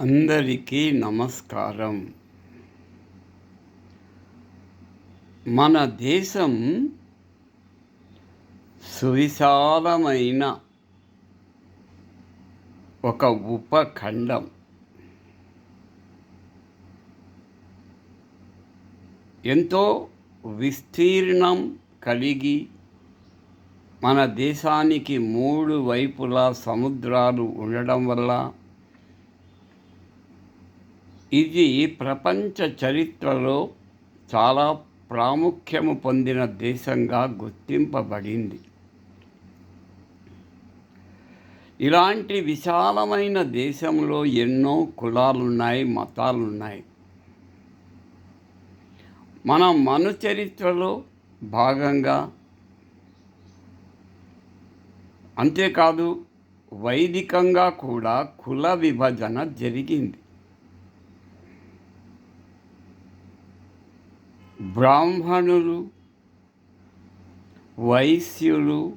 అందరికీ నమస్కారం. మన దేశం సువిశాలమైన ఒక ఉపఖండం. ఎంతో విస్తీర్ణం కలిగి మన దేశానికి మూడు వైపులా సముద్రాలు ఉండడం వల్ల ఇది ప్రపంచ చరిత్రలో చాలా ప్రాముఖ్యము పొందిన దేశంగా గుర్తింపబడింది. ఇలాంటి విశాలమైన దేశంలో ఎన్నో కులాలున్నాయి మతాలున్నాయి. మన మను చరిత్రలో భాగంగా అంతేకాదు వైదికంగా కూడా కుల విభజన జరిగింది. బ్రాహ్మణులు వైశ్యులు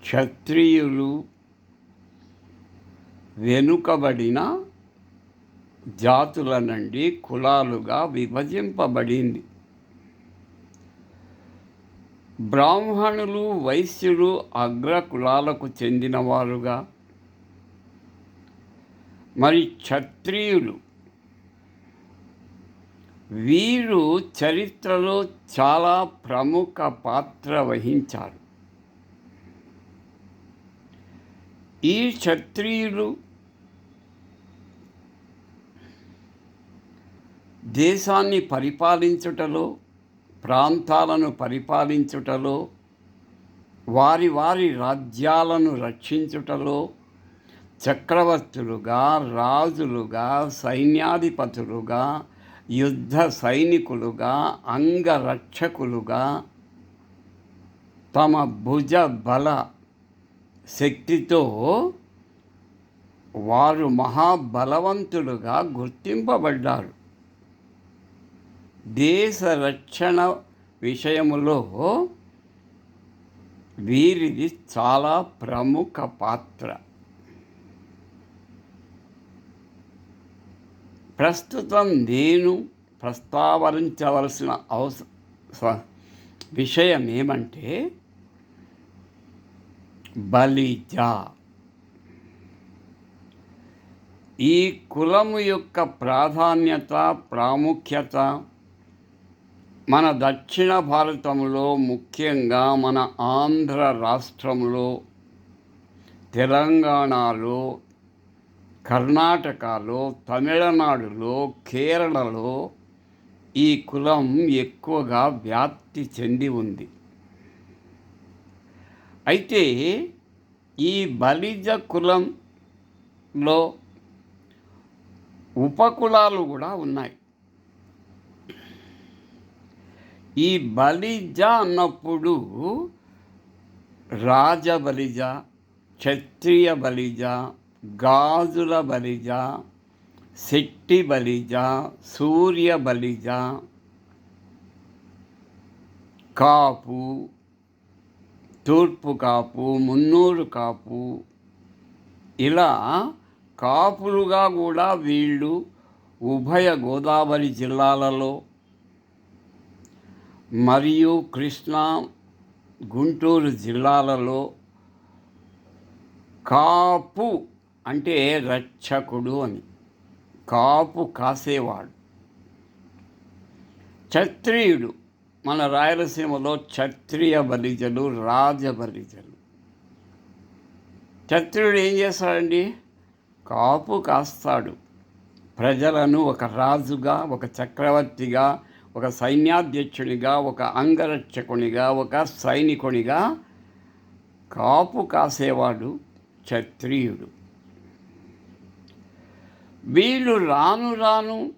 క్షత్రియులు వెనుకబడిన జాతుల నుండి కులాలుగా విభజింపబడింది. బ్రాహ్మణులు వైశ్యులు అగ్ర కులాలకు చెందినవారుగా. మరి క్షత్రియులు వీరు చరిత్రలో చాలా ప్రముఖ పాత్ర వహించారు. ఈ క్షత్రియులు దేశాన్ని పరిపాలించుటలో ప్రాంతాలను పరిపాలించుటలో వారి వారి రాజ్యాలను రక్షించుటలో చక్రవర్తులుగా రాజులుగా సైన్యాధిపతులుగా యుద్ధ సైనికులుగా అంగరక్షకులుగా తమ భుజ బల శక్తితో వారు మహాబలవంతులుగా గుర్తింపబడ్డారు. దేశ రక్షణ విషయములో వీరిది చాలా ప్రముఖ పాత్ర. ప్రస్తుతం నేను ప్రస్తావరించవలసిన అవస విషయం ఏమంటే బలిజ. ఈ కులము యొక్క ప్రాధాన్యత ప్రాముఖ్యత మన దక్షిణ భారతంలో ముఖ్యంగా మన ఆంధ్ర రాష్ట్రంలో తెలంగాణలో కర్ణాటకలో తమిళనాడులో కేరళలో ఈ కులం ఎక్కువగా వ్యాప్తి చెంది ఉంది. అయితే ఈ బలిజ కులంలో ఉపకులాలు కూడా ఉన్నాయి. ఈ బలిజ అన్నప్పుడు రాజ బలిజ క్షత్రియ బలిజ గాజుల బలిజ శెట్టి బలిజ సూర్య బలిజ కాపు తూర్పు కాపు మున్నూరు కాపు. ఇలా కాపులుగా కూడా వీళ్ళు ఉభయ గోదావరి జిల్లాలలో మరియు కృష్ణా గుంటూరు జిల్లాలలో కాపు అంటే రక్షకుడు అని. కాపు కాసేవాడు. క్షత్రియుడు. మన రాయలసీమలో క్షత్రియ బలిజలు రాజ బలిజలు. క్షత్రియుడు ఏం చేస్తాడండి? కాపు కాస్తాడు. ప్రజలను ఒక రాజుగా ఒక చక్రవర్తిగా ఒక సైన్యాధ్యక్షునిగా ఒక అంగరక్షకునిగా ఒక సైనికునిగా కాపు కాసేవాడు క్షత్రియుడు. వీళ్ళు రాను రాను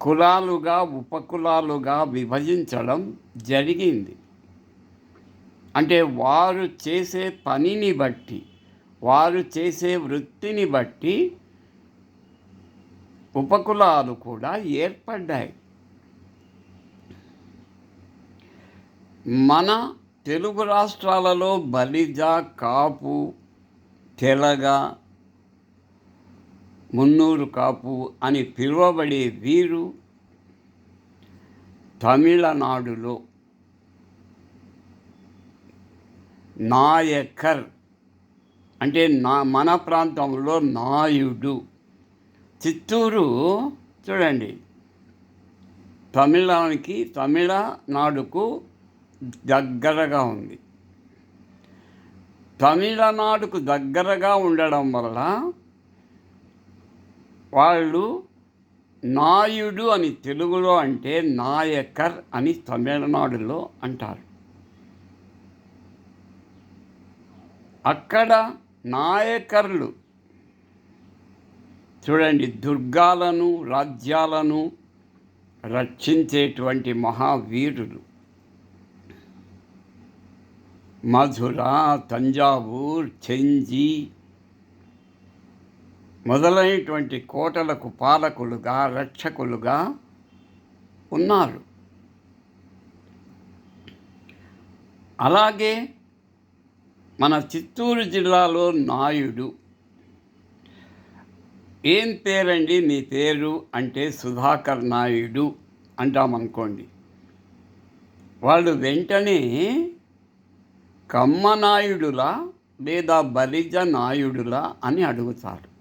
కులాలుగా ఉపకులాలుగా విభజించడం జరిగింది. అంటే వారు చేసే పనిని బట్టి వారు చేసే వృత్తిని బట్టి ఉపకులాలు కూడా ఏర్పడ్డాయి. మన తెలుగు రాష్ట్రాలలో బలిజ కాపు తెలగ మున్నూరు కాపు అని పిలువబడే వీరు తమిళనాడులో నాయకర్ అంటే నా మన ప్రాంతంలో నాయుడు. చిత్తూరు చూడండి. తమిళానికి తమిళనాడుకు దగ్గరగా ఉంది. తమిళనాడుకు దగ్గరగా ఉండడం వల్ల వాళ్ళు నాయుడు అని తెలుగులో అంటే నాయకర్ అని తమిళనాడులో అంటారు. అక్కడ నాయకర్లు చూడండి దుర్గాలను రాజ్యాలను రక్షించేటువంటి మహావీరులు. మధుర తంజావూర్ చెంజీ మొదలైనటువంటి కోటలకు పాలకులుగా రక్షకులుగా ఉన్నారు. అలాగే మన చిత్తూరు జిల్లాలో నాయుడు. ఏం పేరండి మీ పేరు? అంటే సుధాకర్ నాయుడు అంటామనుకోండి. వాళ్ళు వెంటనే కమ్మ నాయుడులా లేదా బలిజ నాయుడులా అని అడుగుతారు.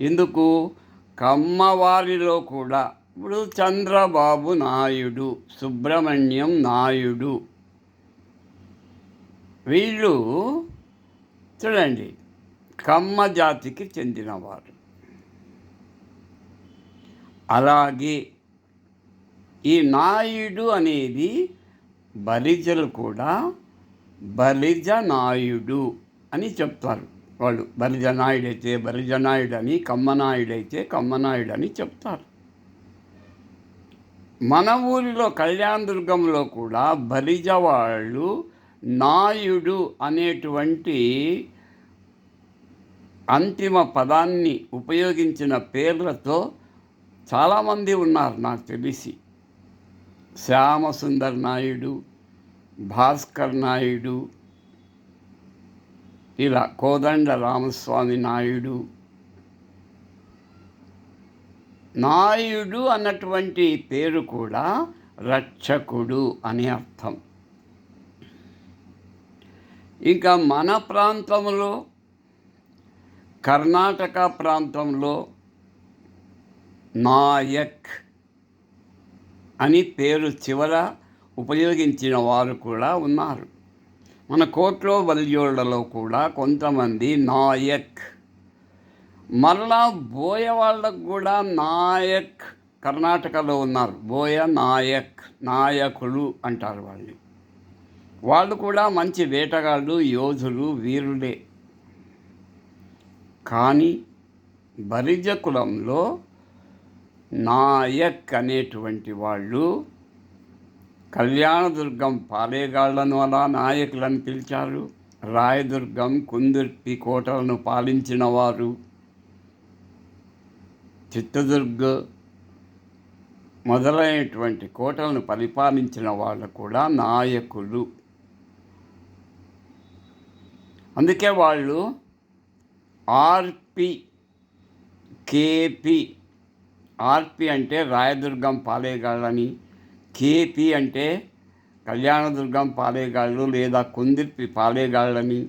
ఎందుకు? కమ్మవారిలో కూడా ఇప్పుడు చంద్రబాబు నాయుడు సుబ్రహ్మణ్యం నాయుడు. వీళ్ళు చూడండి కమ్మ జాతికి చెందినవారు. అలాగే ఈ నాయుడు అనేది బలిజలు కూడా బలిజ నాయుడు అని చెప్తారు. వాళ్ళు బలిజనాయుడు అయితే బలిజనాయుడు అని కమ్మనాయుడు అయితే కమ్మనాయుడు అని చెప్తారు. మన ఊరిలో కళ్యాణదుర్గంలో కూడా బలిజ వాళ్ళు నాయుడు అనేటువంటి అంతిమ పదాన్ని ఉపయోగించిన పేర్లతో చాలామంది ఉన్నారు నాకు తెలిసి. శ్యామసుందర్ నాయుడు భాస్కర్ నాయుడు ఇలా కోదండ రామస్వామి నాయుడు. నాయుడు అన్నటువంటి పేరు కూడా రక్షకుడు అని అర్థం. ఇంకా మన ప్రాంతంలో కర్ణాటక ప్రాంతంలో నాయక్ అని పేరు చివర ఉపయోగించిన వారు కూడా ఉన్నారు. మన కోట్లో వల్యోళ్ళలో కూడా కొంతమంది నాయక్. మరలా బోయ వాళ్ళకు కూడా నాయక్. కర్ణాటకలో ఉన్నారు. బోయ నాయక్ నాయకులు అంటారు వాళ్ళు వాళ్ళు కూడా మంచి వేటగాళ్ళు యోధులు వీరులే. కానీ బరిజ కులంలో నాయక్ అనేటువంటి వాళ్ళు కళ్యాణదుర్గం పాలేగాళ్ళను అలా నాయకులను పిలిచారు. రాయదుర్గం కుందుర్పి కోటలను పాలించిన వారు. చిత్తదుర్గ్ మొదలైనటువంటి కోటలను పరిపాలించిన వాళ్ళు కూడా నాయకులు. అందుకే వాళ్ళు ఆర్పి కేపి ఆర్పి అంటే రాయదుర్గం పాలేగాళ్ళని కేపి అంటే కళ్యాణదుర్గం పాలేగాళ్ళు లేదా కుందిర్పి పాలేగాళ్ళని.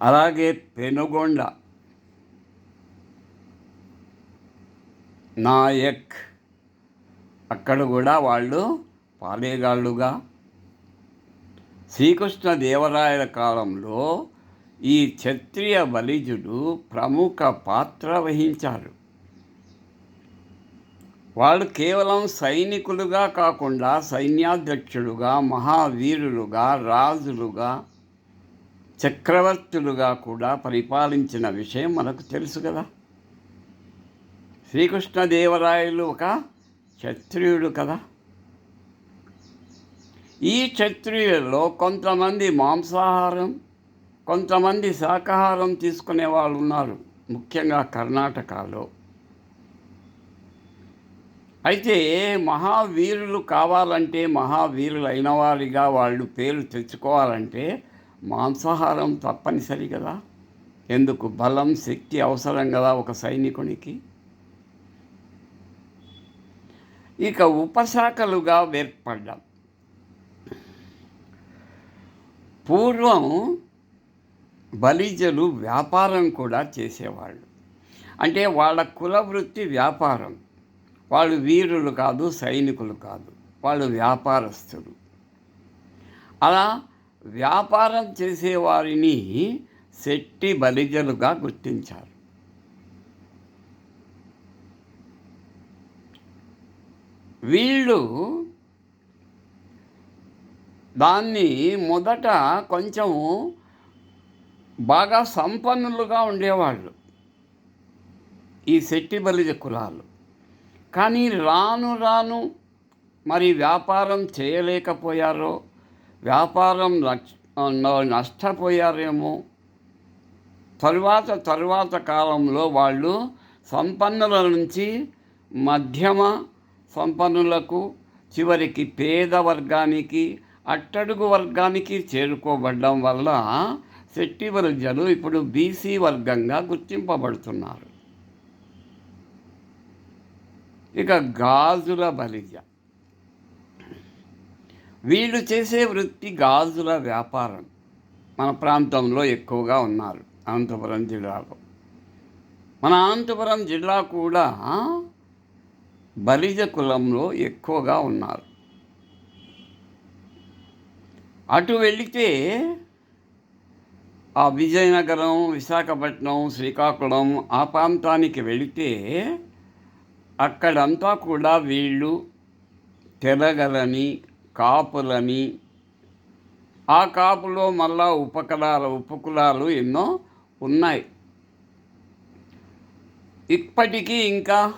అలాగే పెనుగొండ నాయక్ అక్కడ కూడా వాళ్ళు పాలేగాళ్ళుగా. శ్రీకృష్ణ దేవరాయల కాలంలో ఈ క్షత్రియ బలిజుడు ప్రముఖ పాత్ర వహించారు. వాళ్ళు కేవలం సైనికులుగా కాకుండా సైన్యాధ్యక్షులుగా మహావీరులుగా రాజులుగా చక్రవర్తులుగా కూడా పరిపాలించిన విషయం మనకు తెలుసు కదా. శ్రీకృష్ణదేవరాయలు ఒక క్షత్రియుడు కదా. ఈ క్షత్రియుల్లో కొంతమంది మాంసాహారం కొంతమంది శాకాహారం తీసుకునే వాళ్ళు ఉన్నారు. ముఖ్యంగా కర్ణాటకలో. అయితే మహావీరులు కావాలంటే మహావీరులు అయిన వారిగా వాళ్ళు పేరు తెచ్చుకోవాలంటే మాంసాహారం తప్పనిసరి కదా. ఎందుకు? బలం శక్తి అవసరం కదా ఒక సైనికునికి. ఇక ఉపశాఖలుగా ఏర్పడ్డాం పూర్వం బలిజలు వ్యాపారం కూడా చేసేవాళ్ళు. అంటే వాళ్ళ కుల వృత్తి వ్యాపారం. వాళ్ళు వీరులు కాదు సైనికులు కాదు. వాళ్ళు వ్యాపారస్తులు. అలా వ్యాపారం చేసేవారిని శెట్టి బలిజలుగా గుర్తించారు. వీళ్ళు దాన్ని మొదట కొంచెం బాగా సంపన్నులుగా ఉండేవాళ్ళు. ఈ శెట్టి బలిజ కులాలు. కానీ రాను రాను మరి వ్యాపారం చేయలేకపోయారో వ్యాపారం నష్టపోయారేమో తరువాత తరువాత కాలంలో వాళ్ళు సంపన్నుల నుంచి మధ్యమ సంపన్నులకు చివరికి పేద వర్గానికి అట్టడుగు వర్గానికి చేరుకోబడడం వల్ల శెట్టి వర్గాలు ఇప్పుడు బీసీ వర్గంగా గుర్తింపబడుతున్నారు. ఇక గాజుల బలిజ. వీళ్ళు చేసే వృత్తి గాజుల వ్యాపారం. మన ప్రాంతంలో ఎక్కువగా ఉన్నారు అనంతపురం జిల్లాలో. మన అనంతపురం జిల్లా కూడా బలిజ కులంలో ఎక్కువగా ఉన్నారు. అటు వెళితే ఆ విజయనగరం విశాఖపట్నం శ్రీకాకుళం ఆ ప్రాంతానికి వెళితే అక్కడంతా కూడా వీళ్ళు తెలగలని కాపులని. ఆ కాపులో మళ్ళా ఉపకులాలు ఉపకులాలు ఎన్నో ఉన్నాయి. ఇప్పటికీ ఇంకా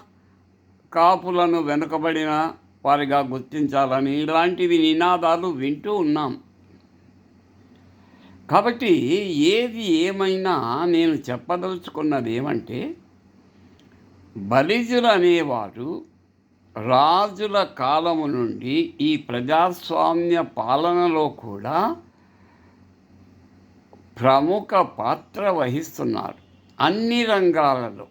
కాపులను వెనుకబడిన వారిగా గుర్తించాలని ఇలాంటివి నినాదాలు వింటూ ఉన్నాం. కాబట్టి ఏది ఏమైనా నేను చెప్పదలుచుకున్నది ఏమంటే బలిజులు అనేవారు రాజుల కాలము నుండి ఈ ప్రజాస్వామ్య పాలనలో కూడా ప్రముఖ పాత్ర వహిస్తున్నారు. అన్ని రంగాలలో.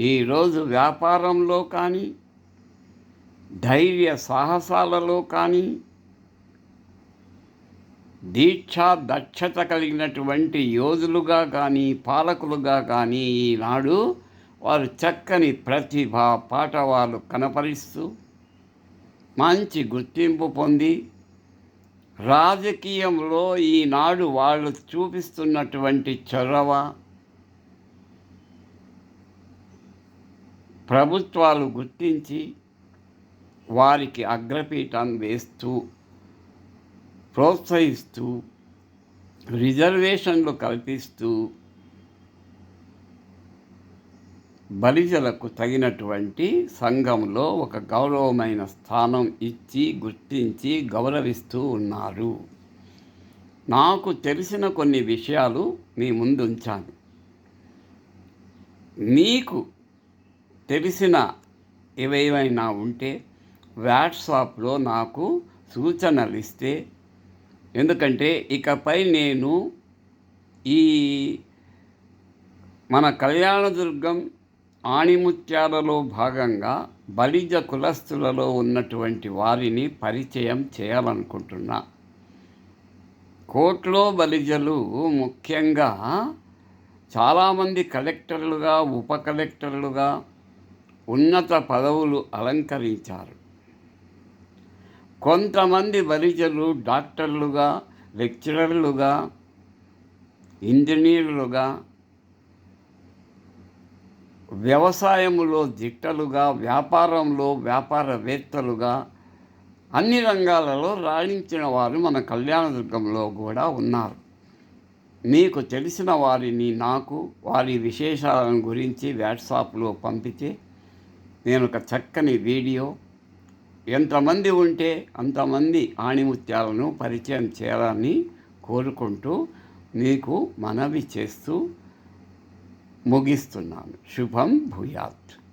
ఈరోజు వ్యాపారంలో కానీ ధైర్య సాహసాలలో కానీ దీక్ష దక్షత కలిగినటువంటి యోధులుగా కానీ పాలకులుగా కానీ ఈనాడు వారు చక్కని ప్రతిభ పాట వాళ్ళు కనపరిస్తూ మంచి గుర్తింపు పొంది రాజకీయంలో ఈనాడు వాళ్ళు చూపిస్తున్నటువంటి చొరవ ప్రభుత్వాలు గుర్తించి వారికి అగ్రపీఠం వేస్తూ ప్రోత్సహిస్తూ రిజర్వేషన్లు కల్పిస్తూ బలిజలకు తగినటువంటి సంఘంలో ఒక గౌరవమైన స్థానం ఇచ్చి గుర్తించి గౌరవిస్తూ ఉన్నారు. నాకు తెలిసిన కొన్ని విషయాలు మీ ముందు ఉంచాను. మీకు తెలిసిన ఏవేమైనా ఉంటే వాట్సాప్లో నాకు సూచనలు ఇస్తే ఎందుకంటే ఇకపై నేను ఈ మన కళ్యాణదుర్గం ఆణిముత్యాలలో భాగంగా బలిజ కులస్తులలో ఉన్నటువంటి వారిని పరిచయం చేయాలనుకుంటున్నా. కోర్టులో బలిజలు ముఖ్యంగా చాలామంది కలెక్టర్లుగా ఉప కలెక్టర్లుగా ఉన్నత పదవులు అలంకరించారు. కొంతమంది బలిజలు డాక్టర్లుగా లెక్చరర్లుగా ఇంజనీర్లుగా వ్యవసాయంలో దిట్టలుగా వ్యాపారంలో వ్యాపారవేత్తలుగా అన్ని రంగాలలో రాణించిన వారు మన కళ్యాణదుర్గంలో కూడా ఉన్నారు. మీకు తెలిసిన వారిని నాకు వారి విశేషాలను గురించి వాట్సాప్లో పంపితే నేను ఒక చక్కని వీడియో ఎంతమంది ఉంటే అంతమంది ఆణిముత్యాలను పరిచయం చేయాలని కోరుకుంటూ మీకు మనవి చేస్తూ ముగిస్తున్నాను. శుభం భూయాత్.